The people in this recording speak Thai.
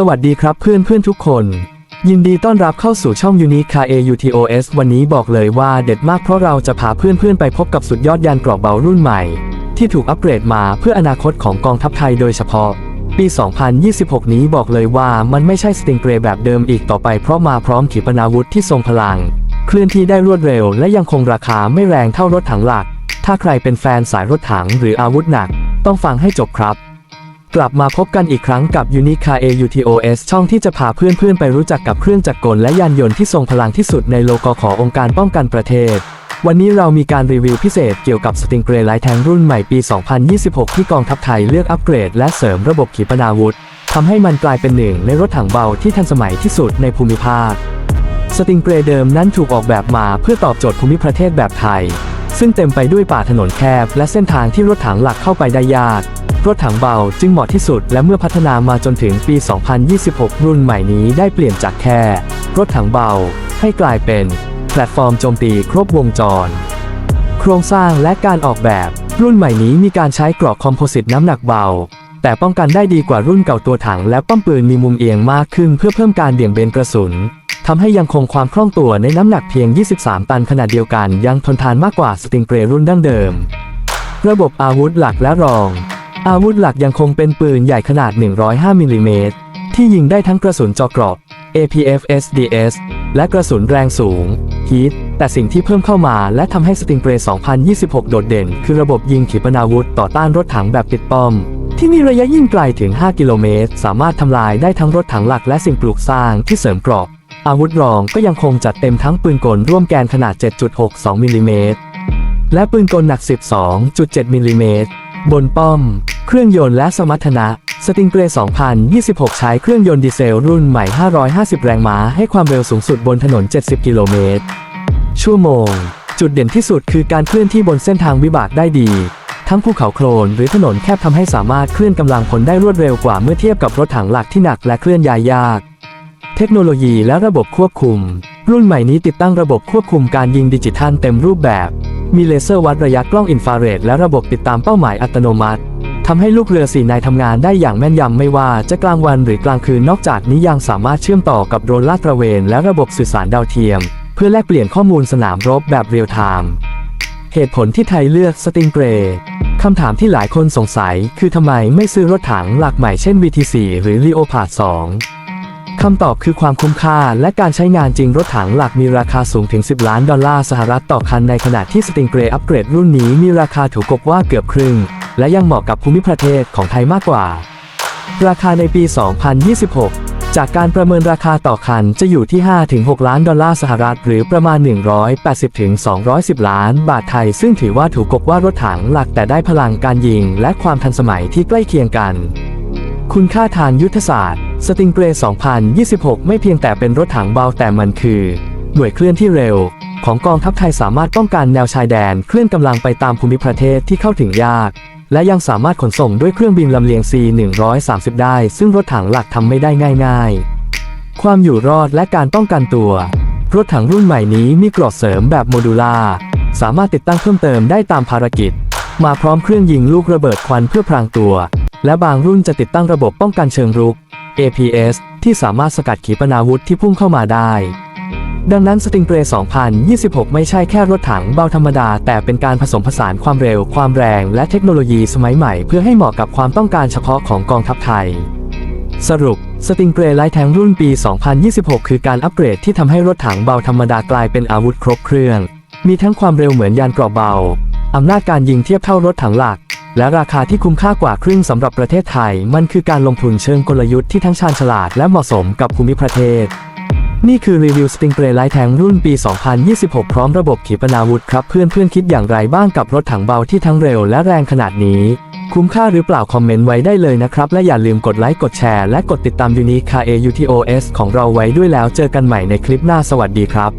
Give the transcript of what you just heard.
สวัสดีครับเพื่อนเพื่อนทุกคน ยินดีต้อนรับเข้าสู่ช่อง Unique Car AUTOS วันนี้บอกเลยว่าเด็ดมากเพราะเราจะพาเพื่อนเพื่อนๆ ไปพบกับสุดยอดยานเกราะเบารุ่นใหม่ ที่ถูกอัปเกรดมาเพื่ออนาคตของกองทัพไทยโดยเฉพาะ ปี 2026 นี้บอกเลยว่ามันไม่ใช่สติงเกรแบบเดิมอีกต่อไปเพราะมาพร้อมขีปนาวุธที่ทรงพลัง เคลื่อนที่ได้รวดเร็ว และยังคงราคาไม่แรงเท่ารถถังหลัก ถ้าใครเป็นแฟนสายรถถังหรืออาวุธหนัก ต้องฟังให้จบครับ กลับมาพบกันอีกครั้งกับ Unique Car AUTOS ช่องที่จะพาเพื่อนๆ ไปรู้จักกับเครื่องจักรกลและยานยนต์ที่ทรงพลังที่สุดในโลกขององค์การป้องกันประเทศ วันนี้เรามีการรีวิวพิเศษเกี่ยวกับสติงเกรไลท์แทงรุ่นใหม่ปี 2026 ที่กองทัพไทยเลือกอัปเกรด และเสริมระบบขีปนาวุธทำให้มันกลายเป็นหนึ่งในรถถังเบาที่ทันสมัยที่สุดในภูมิภาค สติงเกรเดิมนั้นถูกออกแบบมาเพื่อตอบโจทย์ภูมิประเทศแบบไทย ซึ่งเต็มไปด้วยป่าถนนแคบ และเส้นทางที่รถถังหลักเข้าไปได้ยาก รถถังเบาจึงเหมาะที่สุด และเมื่อพัฒนามาจนถึงปี 2026 รุ่นใหม่นี้ได้เปลี่ยนจากแค่ รถถังเบา ให้กลายเป็น แพลตฟอร์มโจมตีครบวงจร โครงสร้างและการออกแบบ รุ่นใหม่นี้มีการใช้กราะคอมโพสิตน้ำหนักเบา แต่ป้องกันได้ดีกว่ารุ่นเก่าตัวถัง และป้อมปืนมีมุมเอียงมากขึ้นเพื่อเพิ่มการเบี่ยงเบนกระสุนทำให้ยังคงความคล่องตัวในน้ำหนักเพียง 23 ตันขนาดเดียวกัน ยังทนทานมากกว่าสติงเกรรุ่นดั้งเดิม ระบบอาวุธหลักและรอง อาวุธหลักยังคงเป็นปืนใหญ่ขนาด 105มิลลิเมตรที่ยิงได้ทั้งกระสุนเจอเกราะ APF SDS และกระสุนแรงสูง HEAT แต่สิ่งที่เพิ่มเข้ามาและทำให้สติงเกรย์2026 โดดเด่น คือระบบยิงขีปนาวุธต่อต้านรถถังแบบติดป้อม ที่มีระยะยิงไกลถึง 5 กิโลเมตร สามารถทำลายได้ทั้งรถถังหลักและสิ่งปลูกสร้างที่เสริมเกราะอาวุธรองก็ยังคงจัดเต็มทั้งปืนกลร่วมแกนขนาด 7.62มิลลิเมตรและปืนกลหนัก 12.7มิลลิเมตร บนป้อม เครื่องยนต์และสมรรถนะสติงเกร2026 ใช้เครื่องยนต์ดีเซลรุ่นใหม่ 550 แรงม้า ให้ความเร็วสูงสุดบนถนน 70 กิโลเมตร ชั่วโมง จุดเด่นที่สุดคือการเคลื่อนที่บนเส้นทางวิบากได้ดี ทั้งภูเขาโคลนหรือถนนแคบทำให้สามารถเคลื่อนกำลังพลได้รวดเร็วกว่าเมื่อเทียบกับรถถังหลักที่หนักและเคลื่อนย้ายยาก เทคโนโลยีและระบบควบคุม รุ่นใหม่นี้ติดตั้งระบบควบคุมการยิงดิจิทัลเต็มรูปแบบ มีเลเซอร์วัดระยะกล้องอินฟราเรดและระบบติดตามเป้าหมายอัตโนมัติทำให้ลูกเรือสี่นายทำงานได้อย่างแม่นยำไม่ว่าจะกลางวันหรือกลางคืนนอกจากนี้ยังสามารถเชื่อมต่อกับโดรนลาดตระเวนและระบบสื่อสารดาวเทียม เพื่อแลกเปลี่ยนข้อมูลสนามรบแบบเรียลไทม์เหตุผลที่ไทยเลือกสติงเกรคำถามที่หลายคนสงสัย คือทำไมไม่ซื้อรถถังหลักใหม่เช่น VT4 หรือ Leopard 2 คำตอบคือความคุ้มค่าและการใช้งานจริงรถถังหลักมีราคาสูงถึง 10 ล้านดอลลาร์สหรัฐต่อคันในขณะที่สติงเกรอัปเกรดรุ่นนี้มีราคาถูกกว่าเกือบครึ่ง และยังเหมาะกับภูมิประเทศของไทยมากกว่า ราคาในปี 2026 จากการประเมินราคาต่อคันจะอยู่ที่ 5-6 ล้านดอลลาร์สหรัฐหรือประมาณ 180-210 ล้านบาทไทย ซึ่งถือว่าถูกกว่ารถถังหลักแต่ได้พลังการยิง และความทันสมัยที่ใกล้เคียงกัน คุณค่าทางยุทธศาสตร์ สติงเกร2026 ไม่เพียงแต่เป็นรถถังเบาแต่มันคือ หน่วยเคลื่อนที่เร็ว ของกองทัพไทยสามารถป้องกันแนวชายแดนเคลื่อนกำลังไปตามภูมิประเทศที่เข้าถึงยาก และยังสามารถขนส่งด้วยเครื่องบินลำเลียง C-130 ได้ ซึ่งรถถังหลักทำไม่ได้ง่าย ๆ ความอยู่รอดและการป้องกันตัว รถถังรุ่นใหม่นี้มีกรอบเสริมแบบโมดูล่าสามารถติดตั้งเพิ่มเติมได้ตามภารกิจ มาพร้อมเครื่องยิงลูกระเบิดควันเพื่อพรางตัว และบางรุ่นจะติดตั้งระบบป้องกันเชิงรุก APS ที่สามารถสกัดขีปนาวุธที่พุ่งเข้ามาได้ ดังนั้นสติงเกร2026 ไม่ใช่แค่รถถังเบาธรรมดา แต่เป็นการผสมผสานความเร็ว ความแรง และเทคโนโลยีสมัยใหม่เพื่อให้เหมาะกับความต้องการเฉพาะของกองทัพไทย สรุปสติงเกรไลท์แทงรุ่นปี 2026 คือการอัปเกรดที่ทำให้รถถังเบาธรรมดากลายเป็นอาวุธครบเครื่อง มีทั้งความเร็วเหมือนยานเกราะเบาอำนาจการยิงเทียบเท่ารถถังหลัก และราคาที่คุ้มค่ากว่าครึ่งสำหรับประเทศไทย มันคือการลงทุนเชิงกลยุทธ์ที่ทั้งชาญฉลาดและเหมาะสมกับภูมิประเทศนี่คือรีวิวสติงเกรไลท์แทงรุ่นปี 2026 พร้อมระบบขีปนาวุธครับ เพื่อนเพื่อนคิดอย่างไรบ้างกับรถถังเบาที่ทั้งเร็วและแรงขนาดนี้ คุ้มค่าหรือเปล่าคอมเมนต์ไว้ได้เลยนะครับ และอย่าลืมกดไลค์กดแชร์และกดติดตาม Unique Car AUTOS ของเราไว้ด้วยแล้วเจอกันใหม่ในคลิปหน้าสวัสดีครับ